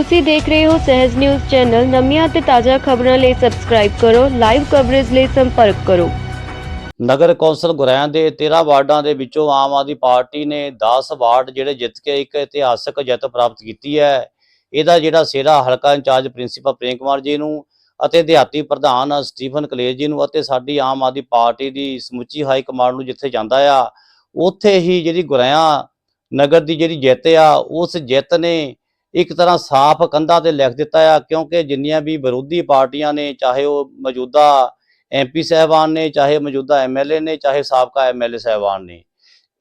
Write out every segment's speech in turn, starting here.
ਤੁਸੀਂ ਦੇਖ ਰਹੇ ਹੋ ਸਹਿਜ ਨਿਊਜ਼ ਚੈਨਲ। ਨਵੀਆਂ ਅਤੇ ਤਾਜ਼ਾ ਖਬਰਾਂ ਲਈ ਸਬਸਕ੍ਰਾਈਬ ਕਰੋ ਲਾਈਵ ਕਵਰੇਜ ਲਈ ਸੰਪਰਕ ਕਰੋ। ਨਗਰ ਕੌਂਸਲ ਗੁਰੈਆਂ ਦੇ 13 ਵਾਰਡਾਂ ਦੇ ਵਿੱਚੋਂ ਆਮ ਆਦਮੀ ਪਾਰਟੀ ਨੇ 10 ਵਾਰਡ ਜਿਹੜੇ ਜਿੱਤ ਕੇ ਇੱਕ ਇਤਿਹਾਸਕ ਜਿੱਤ ਪ੍ਰਾਪਤ ਕੀਤੀ ਹੈ। ਇਹਦਾ ਜਿਹੜਾ ਸਿਹਰਾ ਹਲਕਾ ਇੰਚਾਰਜ ਪ੍ਰਿੰਸੀਪਲ ਪ੍ਰੇਮ ਕੁਮਾਰ ਜੀ ਨੂੰ ਅਤੇ ਦਿਹਾਤੀ ਪ੍ਰਧਾਨ ਸਟੀਫਨ ਕਲੇਜ ਜੀ ਨੂੰ ਅਤੇ ਸਾਡੀ ਆਮ ਆਦਮੀ ਪਾਰਟੀ ਦੀ ਸਮੁੱਚੀ ਹਾਈ ਕਮਾਂਡ ਨੂੰ ਜਿੱਥੇ ਜਾਂਦਾ ਆ, ਉੱਥੇ ਹੀ ਜਿਹੜੀ ਗੁਰੈਆਂ ਨਗਰ ਦੀ ਜਿਹੜੀ ਜਿੱਤ ਆ, ਉਸ ਜਿੱਤ ਨੇ ਇੱਕ ਤਰ੍ਹਾਂ ਸਾਫ਼ ਕੰਧਾਂ ਤੇ ਲਿਖ ਦਿੱਤਾ ਆ, ਕਿਉਂਕਿ ਜਿੰਨੀਆਂ ਵੀ ਵਿਰੋਧੀ ਪਾਰਟੀਆਂ ਨੇ, ਚਾਹੇ ਉਹ ਮੌਜੂਦਾ ਐਮਪੀ ਸਾਹਿਬਾਨ ਨੇ, ਚਾਹੇ ਮੌਜੂਦਾ ਐਮਐਲਏ ਨੇ, ਚਾਹੇ ਸਾਬਕਾ ਐਮਐਲਏ ਸਾਹਿਬਾਨ ਨੇ,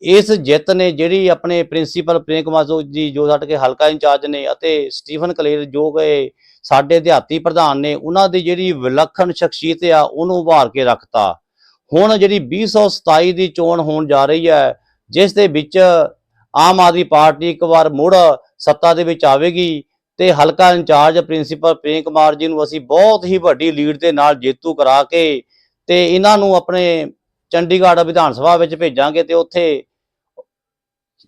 ਇਸ ਜਿੱਤ ਨੇ ਜਿਹੜੀ ਆਪਣੇ ਪ੍ਰਿੰਸੀਪਲ ਪ੍ਰੇਮ ਕੁਮਾਰ ਜੀ ਜੋ ਸਾਡੇ ਕੇ ਹਲਕਾ ਇੰਚਾਰਜ ਨੇ ਅਤੇ ਸਟੀਫਨ ਕਲੇਰ ਜੋ ਗਏ ਸਾਡੇ ਦਿਹਾਤੀ ਪ੍ਰਧਾਨ ਨੇ, ਉਹਨਾਂ ਦੀ ਜਿਹੜੀ ਵਿਲੱਖਣ ਸ਼ਖਸੀਅਤ ਆ, ਉਹਨੂੰ ਉਭਾਰ ਕੇ ਰੱਖਤਾ। ਹੁਣ ਜਿਹੜੀ 2027 ਦੀ ਚੋਣ ਹੋਣ ਜਾ ਰਹੀ ਹੈ, ਜਿਸ ਦੇ ਵਿੱਚ ਆਮ ਆਦਮੀ ਪਾਰਟੀ ਇੱਕ ਵਾਰ ਮੁੜ ਸੱਤਾ ਦੇ ਵਿੱਚ ਆਵੇਗੀ ਤੇ ਹਲਕਾ ਇੰਚਾਰਜ ਪ੍ਰਿੰਸੀਪਲ ਪ੍ਰੇਮ ਕੁਮਾਰ ਜੀ ਨੂੰ ਅਸੀਂ ਬਹੁਤ ਹੀ ਵੱਡੀ ਲੀਡ ਦੇ ਨਾਲ ਜੇਤੂ ਕਰਾ ਕੇ ਤੇ ਇਹਨਾਂ ਨੂੰ ਆਪਣੇ ਚੰਡੀਗੜ੍ਹ ਵਿਧਾਨ ਸਭਾ ਵਿੱਚ ਭੇਜਾਂਗੇ ਤੇ ਉੱਥੇ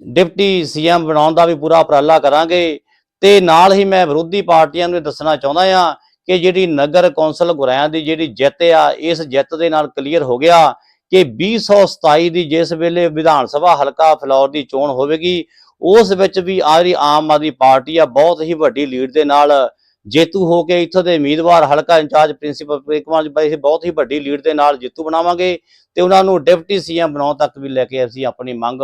ਡਿਪਟੀ ਸੀਐਮ ਬਣਾਉਣ ਦਾ ਵੀ ਪੂਰਾ ਉਪਰਾਲਾ ਕਰਾਂਗੇ ਤੇ ਨਾਲ ਹੀ ਮੈਂ ਵਿਰੋਧੀ ਪਾਰਟੀਆਂ ਨੂੰ ਦੱਸਣਾ ਚਾਹੁੰਦਾ ਆ ਕਿ ਜਿਹੜੀ ਨਗਰ ਕੌਂਸਲ ਗੁਰੈਆਂ ਦੀ ਜਿਹੜੀ ਜਿੱਤ ਆ, ਇਸ ਜਿੱਤ ਦੇ ਨਾਲ ਕਲੀਅਰ ਹੋ ਗਿਆ ਕਿ 2027 ਦੀ ਜਿਸ ਵੇਲੇ ਵਿਧਾਨ ਸਭਾ ਹਲਕਾ ਫਲੌਰ ਦੀ ਚੋਣ ਹੋਵੇਗੀ ਉਸ ਵਿੱਚ ਵੀ ਆਰੀ ਆਮ ਆਦਮੀ ਪਾਰਟੀ ਆ, ਬਹੁਤ ਹੀ ਵੱਡੀ ਲੀਡ ਦੇ ਨਾਲ ਜੇਤੂ ਹੋ ਕੇ ਇੱਥੋਂ ਦੇ ਉਮੀਦਵਾਰ, ਹਲਕਾ ਇੰਚਾਰਜ, ਪ੍ਰਿੰਸੀਪਲ ਪ੍ਰੇਮ ਕੁਮਾਰ ਜੀ ਬਹੁਤ ਹੀ ਵੱਡੀ ਲੀਡ ਦੇ ਨਾਲ ਜੇਤੂ ਬਣਾਵਾਂਗੇ ਤੇ ਉਹਨਾਂ ਨੂੰ ਡਿਪਟੀ ਸੀਐਮ ਬਣਾਉਣ ਤੱਕ ਵੀ ਲੈ ਕੇ ਅਸੀਂ ਆਪਣੀ ਮੰਗ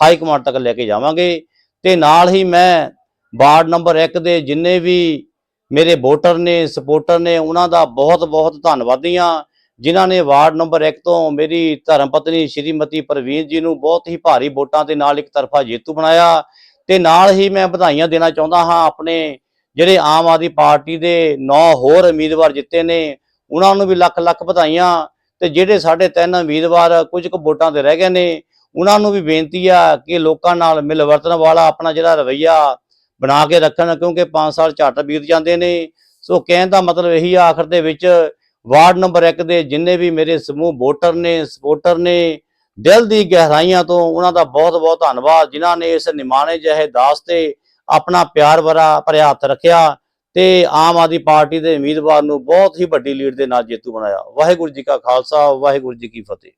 ਹਾਈ ਕਮਾਂਡ ਤੱਕ ਲੈ ਕੇ ਜਾਵਾਂਗੇ। ਤੇ ਨਾਲ ਹੀ ਮੈਂ ਵਾਰਡ ਨੰਬਰ 1 ਦੇ ਜਿੰਨੇ ਵੀ ਮੇਰੇ ਵੋਟਰ ਨੇ, ਸਪੋਰਟਰ ਨੇ, ਉਹਨਾਂ ਦਾ ਬਹੁਤ ਬਹੁਤ ਧੰਨਵਾਦੀ ਹਾਂ। ਜਿਨ੍ਹਾਂ ਨੇ ਵਾਰਡ ਨੰਬਰ 1 ਤੋਂ ਮੇਰੀ ਧਰਮ ਪਤਨੀ ਸ਼੍ਰੀਮਤੀ ਪ੍ਰਵੀਨ ਜੀ ਨੂੰ ਬਹੁਤ ਹੀ ਭਾਰੀ ਵੋਟਾਂ ਦੇ ਨਾਲ ਇੱਕ ਤਰਫਾ ਜੇਤੂ ਬਣਾਇਆ ਤੇ ਨਾਲ ਹੀ ਮੈਂ ਵਧਾਈਆਂ ਦੇਣਾ ਚਾਹੁੰਦਾ ਹਾਂ ਆਪਣੇ ਜਿਹੜੇ ਆਮ ਆਦਮੀ ਪਾਰਟੀ ਦੇ 9 ਹੋਰ ਉਮੀਦਵਾਰ ਜਿੱਤੇ ਨੇ, ਉਹਨਾਂ ਨੂੰ ਵੀ ਲੱਖ ਲੱਖ ਵਧਾਈਆਂ ਤੇ ਜਿਹੜੇ ਸਾਡੇ ਤਿੰਨ ਉਮੀਦਵਾਰ ਕੁਝ ਕੁ ਵੋਟਾਂ ਤੇ ਰਹਿ ਗਏ ਨੇ, ਉਹਨਾਂ ਨੂੰ ਵੀ ਬੇਨਤੀ ਆ ਕਿ ਲੋਕਾਂ ਨਾਲ ਮਿਲ ਵਰਤਣ ਵਾਲਾ ਆਪਣਾ ਜਿਹੜਾ ਰਵਈਆ ਬਣਾ ਕੇ ਰੱਖਣ ਕਿਉਂਕਿ 5 ਸਾਲ ਝੱਟ ਬੀਤ ਜਾਂਦੇ ਨੇ, ਸੋ ਕਹਿਣ ਦਾ ਮਤਲਬ ਇਹੀ ਆ, ਆਖਰ ਦੇ ਵਿੱਚ ਵਾਰਡ ਨੰਬਰ 1 ਦੇ ਜਿੰਨੇ ਵੀ ਮੇਰੇ ਸਮੂਹ ਵੋਟਰ ਨੇ ਸਪੋਰਟਰ ਨੇ, ਦਿਲ ਦੀ ਗਹਿਰਾਈਆਂ ਤੋਂ ਉਹਨਾਂ ਦਾ ਬਹੁਤ ਬਹੁਤ ਧੰਨਵਾਦ, ਜਿਨ੍ਹਾਂ ਨੇ ਇਸ ਨਿਮਾਣੇ ਜਿਹੇ ਦਾਸ ਤੇ ਆਪਣਾ ਪਿਆਰ ਭਰਾ, ਭਰਿਆ ਹੱਥ ਰੱਖਿਆ ਤੇ ਆਮ ਆਦਮੀ ਪਾਰਟੀ ਦੇ ਉਮੀਦਵਾਰ ਨੂੰ ਬਹੁਤ ਹੀ ਵੱਡੀ ਲੀਡ ਦੇ ਨਾਲ ਜੇਤੂ ਬਣਾਇਆ। ਵਾਹਿਗੁਰੂ ਜੀ ਕਾ ਖਾਲਸਾ, ਵਾਹਿਗੁਰੂ ਜੀ ਕੀ ਫਤਿਹ।